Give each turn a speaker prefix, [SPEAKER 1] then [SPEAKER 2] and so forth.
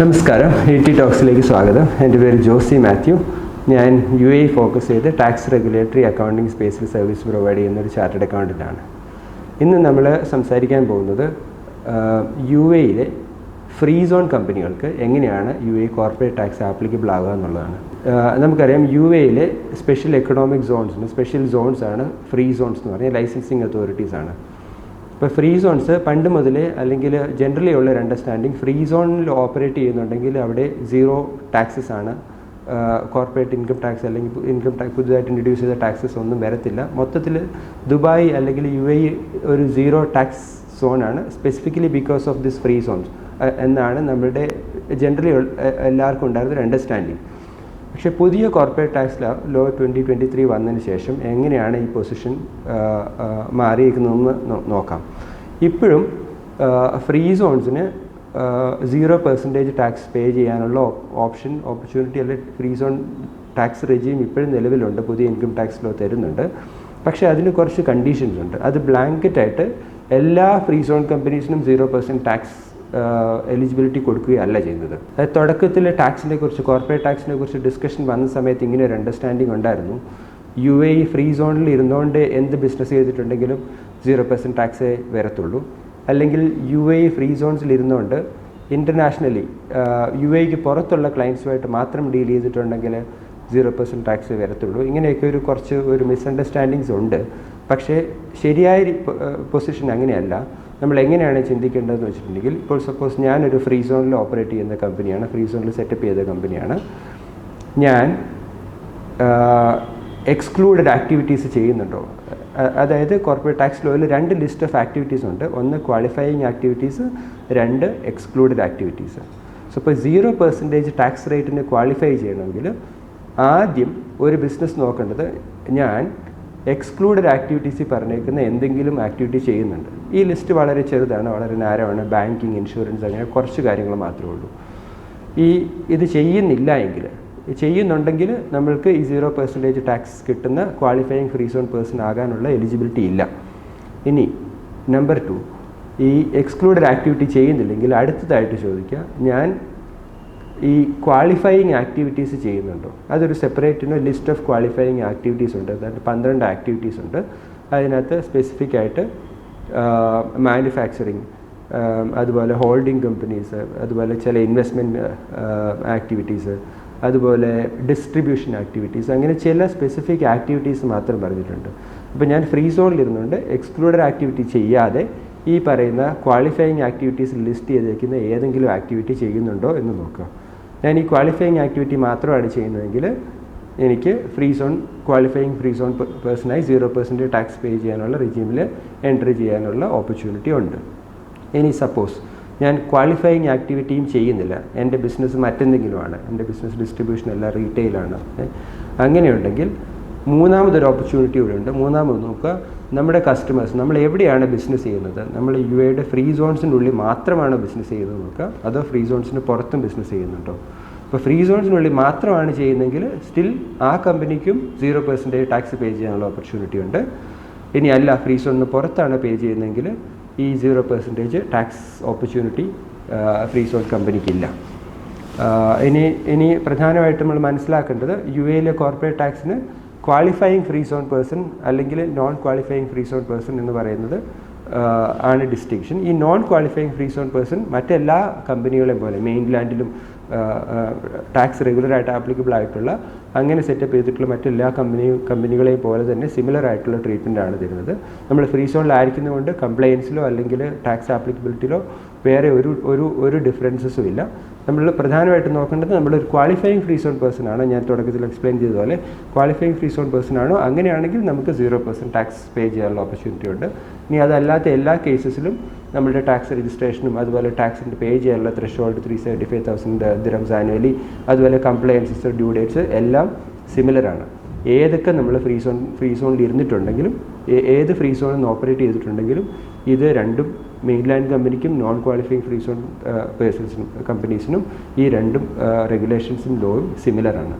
[SPEAKER 1] നമസ്കാരം. A T ടോക്സിലേക്ക് സ്വാഗതം. എന്റെ പേര് ജോസി മാത്യു. ഞാൻ യു എ ഫോക്കസ് ചെയ്ത് ടാക്സ് റെഗുലേറ്ററി അക്കൗണ്ടിംഗ് സ്പേസിൽ സർവീസ് പ്രൊവൈഡ് ചെയ്യുന്ന ഒരു ചാർട്ടേഡ് അക്കൗണ്ടന്റാണ് ഇന്ന് നമ്മൾ സംസാരിക്കാൻ പോകുന്നത് യു എയിലെ ഫ്രീ സോൺ കമ്പനികൾക്ക് എങ്ങനെയാണ് U A corporate tax applicable ആകുക എന്നുള്ളതാണ്. നമുക്കറിയാം യു എയിലെ special economic zones special zones ആണ് ഫ്രീ സോൺസ് എന്ന് പറഞ്ഞാൽ ലൈസൻസിങ് അതോറിറ്റീസ് ആണ് ഇപ്പോൾ ഫ്രീ സോൺസ് പണ്ട് മുതലേ അല്ലെങ്കിൽ ജനറലി ഉള്ള ഒരു അണ്ടർസ്റ്റാൻഡിങ് ഫ്രീ സോണിൽ ഓപ്പറേറ്റ് ചെയ്യുന്നുണ്ടെങ്കിൽ അവിടെ സീറോ ടാക്സസ് ആണ്. കോർപ്പറേറ്റ് ഇൻകം ടാക്സ് അല്ലെങ്കിൽ ഇൻകം ടാക്സ് പുതുതായിട്ട് ഇൻട്രൊഡ്യൂസ് ചെയ്ത ടാക്സസ് ഒന്നും വരത്തില്ല. മൊത്തത്തിൽ ദുബായ് അല്ലെങ്കിൽ യു എ ഒരു zero tax സോണാണ് specifically because of this free zones എന്നാണ് നമ്മുടെ ജനറലി എല്ലാവർക്കും ഉണ്ടായിരുന്ന ഒരു അണ്ടർസ്റ്റാൻഡിങ് പക്ഷേ പുതിയ corporate tax law twenty twenty three വന്നതിന് ശേഷം എങ്ങനെയാണ് ഈ പൊസിഷൻ മാറിയിരിക്കുന്നതെന്ന് നോക്കാം. ഇപ്പോഴും ഫ്രീ സോൺസിന് സീറോ പെർസെന്റേജ് ടാക്സ് പേ ചെയ്യാനുള്ള ഓപ്ഷൻ ഓപ്പർച്യൂണിറ്റി അല്ലെങ്കിൽ ഫ്രീ സോൺ ടാക്സ് റെജീം ഇപ്പോഴും നിലവിലുണ്ട്. പുതിയ ഇൻകം ടാക്സ് ലോ തരുന്നുണ്ട്. പക്ഷേ അതിന് കുറച്ച് കണ്ടീഷൻസ് ഉണ്ട്. അത് ബ്ലാങ്കറ്റായിട്ട് എല്ലാ ഫ്രീ സോൺ കമ്പനീസിനും സീറോ പെർസെന്റ് ടാക്സ് എലിജിബിലിറ്റി കൊടുക്കുകയല്ല ചെയ്യുന്നത് തുടക്കത്തിൽ ടാക്സിനെ കുറിച്ച് കോർപ്പറേറ്റ് ടാക്സിനെ കുറിച്ച് ഡിസ്കഷൻ വന്ന സമയത്ത് ഇങ്ങനെ ഒരു അണ്ടർസ്റ്റാൻഡിങ് ഉണ്ടായിരുന്നു. യു എ ഇ ഫ്രീ സോണിൽ ഇരുന്നുകൊണ്ട് എന്ത് ബിസിനസ് ചെയ്തിട്ടുണ്ടെങ്കിലും സീറോ പെർസെന്റ് ടാക്സേ വരത്തുള്ളൂ. അല്ലെങ്കിൽ യു എ ഇ ഫ്രീ സോൺസിൽ ഇരുന്നുകൊണ്ട് ഇന്റർനാഷണലി യു എക്ക് പുറത്തുള്ള ക്ലയൻസുമായിട്ട് മാത്രം ഡീൽ ചെയ്തിട്ടുണ്ടെങ്കിൽ സീറോ പെർസെന്റ് ടാക്സ് വരത്തുള്ളൂ. ഇങ്ങനെയൊക്കെ ഒരു കുറച്ച് ഒരു മിസ്അണ്ടർസ്റ്റാൻഡിങ്സ് ഉണ്ട്. പക്ഷേ ശരിയായ പൊസിഷൻ അങ്ങനെയല്ല. നമ്മൾ എങ്ങനെയാണ് ചിന്തിക്കേണ്ടതെന്ന് വെച്ചിട്ടുണ്ടെങ്കിൽ ഇപ്പോൾ സപ്പോസ് ഞാനൊരു ഫ്രീ സോണിൽ ഓപ്പറേറ്റ് ചെയ്യുന്ന കമ്പനിയാണ് ഫ്രീ സോണിൽ സെറ്റപ്പ് ചെയ്ത കമ്പനിയാണ് ഞാൻ എക്സ്ക്ലൂഡഡ് ആക്ടിവിറ്റീസ് ചെയ്യുന്നുണ്ടോ? അതായത് കോർപ്പറേറ്റ് ടാക്സ് ലോയിൽ രണ്ട് ലിസ്റ്റ് ഓഫ് ആക്ടിവിറ്റീസ് ഉണ്ട്. ഒന്ന് ക്വാളിഫയിങ് ആക്ടിവിറ്റീസ് രണ്ട് എക്സ്ക്ലൂഡഡ് ആക്ടിവിറ്റീസ് സോ ഇപ്പോൾ സീറോ പെർസെന്റേജ് ടാക്സ് റേറ്റിന് ക്വാളിഫൈ ചെയ്യണമെങ്കിൽ ആദ്യം ഒരു ബിസിനസ് നോക്കേണ്ടത് ഞാൻ എക്സ്ക്ലൂഡഡ് ആക്ടിവിറ്റീസിൽ പറഞ്ഞേക്കുന്ന എന്തെങ്കിലും ആക്ടിവിറ്റി ചെയ്യുന്നുണ്ട്. ഈ ലിസ്റ്റ് വളരെ ചെറുതാണ് വളരെ നാരമാണ് ബാങ്കിങ് ഇൻഷുറൻസ് അങ്ങനെ കുറച്ച് കാര്യങ്ങൾ മാത്രമേ ഉള്ളൂ. ഈ ഇത് ചെയ്യുന്നില്ല എങ്കിൽ ചെയ്യുന്നുണ്ടെങ്കിൽ നമ്മൾക്ക് ഈ സീറോ പെർസെന്റേജ് ടാക്സ് കിട്ടുന്ന ക്വാളിഫയിങ് ഫ്രീ സോൺ പേഴ്സൺ ആകാനുള്ള എലിജിബിലിറ്റി ഇല്ല. ഇനി നമ്പർ ടു ഈ എക്സ്ക്ലൂഡഡ് ആക്ടിവിറ്റി ചെയ്യുന്നില്ലെങ്കിൽ അടുത്തതായിട്ട് ചോദിക്കുക ഞാൻ ഈ ക്വാളിഫയിങ് ആക്ടിവിറ്റീസ് ചെയ്യുന്നുണ്ടോ? അതൊരു സെപ്പറേറ്റിന് ലിസ്റ്റ് ഓഫ് ക്വാളിഫയിങ് ആക്ടിവിറ്റീസ് ഉണ്ട്. അതായത് പന്ത്രണ്ട് ആക്ടിവിറ്റീസ് ഉണ്ട്. അതിനകത്ത് സ്പെസിഫിക് ആയിട്ട് മാനുഫാക്ചറിങ് അതുപോലെ ഹോൾഡിംഗ് കമ്പനീസ് അതുപോലെ ചില ഇൻവെസ്റ്റ്മെന്റ് ആക്ടിവിറ്റീസ് അതുപോലെ ഡിസ്ട്രിബ്യൂഷൻ ആക്ടിവിറ്റീസ് അങ്ങനെ ചില സ്പെസിഫിക് ആക്ടിവിറ്റീസ് മാത്രം പറഞ്ഞിട്ടുണ്ട്. അപ്പോൾ ഞാൻ ഫ്രീ സോണിൽ ഇരുന്നുകൊണ്ട് എക്സ്ക്ലൂഡഡ് ആക്ടിവിറ്റി ചെയ്യാതെ ഈ പറയുന്ന ക്വാളിഫയിങ് ആക്ടിവിറ്റീസ് ലിസ്റ്റ് ചെയ്തേക്കുന്ന ഏതെങ്കിലും ആക്ടിവിറ്റി ചെയ്യുന്നുണ്ടോ എന്ന് നോക്കുക ഞാൻ ഈ ക്വാളിഫയിങ് ആക്ടിവിറ്റി മാത്രമാണ് ചെയ്യുന്നതെങ്കിൽ എനിക്ക് free zone qualifying free zone പേഴ്സണായി zero percent tax pay ചെയ്യാനുള്ള റിജീമിൽ എൻട്രി ചെയ്യാനുള്ള ഓപ്പർച്യൂണിറ്റി ഉണ്ട്. ഇനി സപ്പോസ് ഞാൻ ക്വാളിഫയിങ് ആക്ടിവിറ്റിയും ചെയ്യുന്നില്ല. എന്റെ ബിസിനസ് മറ്റെന്തെങ്കിലുമാണ്. എന്റെ ബിസിനസ് ഡിസ്ട്രിബ്യൂഷൻ അല്ല റീറ്റെയിലാണ് അങ്ങനെയുണ്ടെങ്കിൽ മൂന്നാമതൊരു ഓപ്പർച്യൂണിറ്റി ഇവിടെ ഉണ്ട്. മൂന്നാമത് നോക്കുക നമ്മുടെ കസ്റ്റമേഴ്സ് നമ്മൾ എവിടെയാണ് ബിസിനസ് ചെയ്യുന്നത്? നമ്മൾ യു എയുടെ ഫ്രീ സോൺസിനുള്ളിൽ മാത്രമാണ് ബിസിനസ് ചെയ്യുന്നത് നോക്കുക? അതോ ഫ്രീ സോൺസിന് പുറത്തും ബിസിനസ് ചെയ്യുന്നുണ്ടോ? ഇപ്പോൾ ഫ്രീ സോൺസിനുള്ളിൽ മാത്രമാണ് ചെയ്യുന്നതെങ്കിൽ സ്റ്റിൽ ആ കമ്പനിക്കും സീറോ പെർസെന്റേജ് ടാക്സ് പേ ചെയ്യാനുള്ള ഓപ്പർച്യൂണിറ്റി ഉണ്ട്. ഇനി അല്ല ഫ്രീ സോണിന് പുറത്താണ് പേ ചെയ്യുന്നതെങ്കിൽ ഈ zero percentage tax opportunity free zone കമ്പനിക്കില്ല ഇനി ഇനി പ്രധാനമായിട്ടും നമ്മൾ മനസ്സിലാക്കേണ്ടത് യു എയിലെ കോർപ്പറേറ്റ് ടാക്സിന് ക്വാളിഫയിങ് ഫ്രീ സോൺ പേഴ്സൺ അല്ലെങ്കിൽ non qualifying free zone person എന്ന് പറയുന്നത് ആണ് ഡിസ്റ്റിങ്ഷൻ ഈ non qualifying free zone person മറ്റെല്ലാ കമ്പനികളെയും പോലെ മെയിൻലാൻഡിലും ടാക്സ് റെഗുലറായിട്ട് ആപ്ലിക്കബിൾ ആയിട്ടുള്ള അങ്ങനെ സെറ്റപ്പ് ചെയ്തിട്ടുള്ള മറ്റെല്ലാ കമ്പനി കമ്പനികളെയും പോലെ തന്നെ സിമിലർ ആയിട്ടുള്ള ട്രീറ്റ്മെന്റ് ആണ് തരുന്നത്. നമ്മൾ ഫ്രീ സോണിലായിരിക്കുന്നതുകൊണ്ട് കംപ്ലയൻസിലോ അല്ലെങ്കിൽ ടാക്സ് ആപ്ലിക്കബിലിറ്റിയിലോ വേറെ ഒരു ഒരു ഒരു ഡിഫറൻസസും ഇല്ല. നമ്മൾ പ്രധാനമായിട്ടും നോക്കേണ്ടത് നമ്മളൊരു ക്വാളിഫയിങ് ഫ്രീ സോൺ പേഴ്സൺ ആണ്. ഞാൻ തുടക്കത്തിൽ എക്സ്പ്ലെയിൻ ചെയ്ത പോലെ ക്വാളിഫയിങ് ഫ്രീ സോൺ പേഴ്സൺ ആണോ? അങ്ങനെയാണെങ്കിൽ നമുക്ക് സീറോ പെർസെന്റ് ടാക്സ് പേ ചെയ്യാനുള്ള ഓപ്പർച്യൂണിറ്റി ഉണ്ട്. ഇനി അതല്ലാത്ത എല്ലാ കേസസിലും നമ്മുടെ ടാക്സ് രജിസ്ട്രേഷനും അതുപോലെ ടാക്സിന്റെ പേ ചെയ്യാനുള്ള threshold three seventy five thousand dirhams annually അതുപോലെ കംപ്ലയൻസസ് ഡ്യൂ ഡേറ്റ്സ് എല്ലാം സിമിലർ ആണ്. ഏതൊക്കെ നമ്മൾ ഫ്രീ സോൺ ഫ്രീ സോണിൽ ഇരുന്നിട്ടുണ്ടെങ്കിലും ഏത് ഫ്രീ സോണിൽ നിന്ന് ഓപ്പറേറ്റ് ചെയ്തിട്ടുണ്ടെങ്കിലും ഇത് രണ്ടും മെയിൻലാൻഡ് കമ്പനിക്കും നോൺ ക്വാളിഫൈങ് ഫ്രീ സോൺ പേഴ്സൺസിനും കമ്പനീസിനും ഈ രണ്ടും റെഗുലേഷൻസും ലോയും സിമിലറാണ്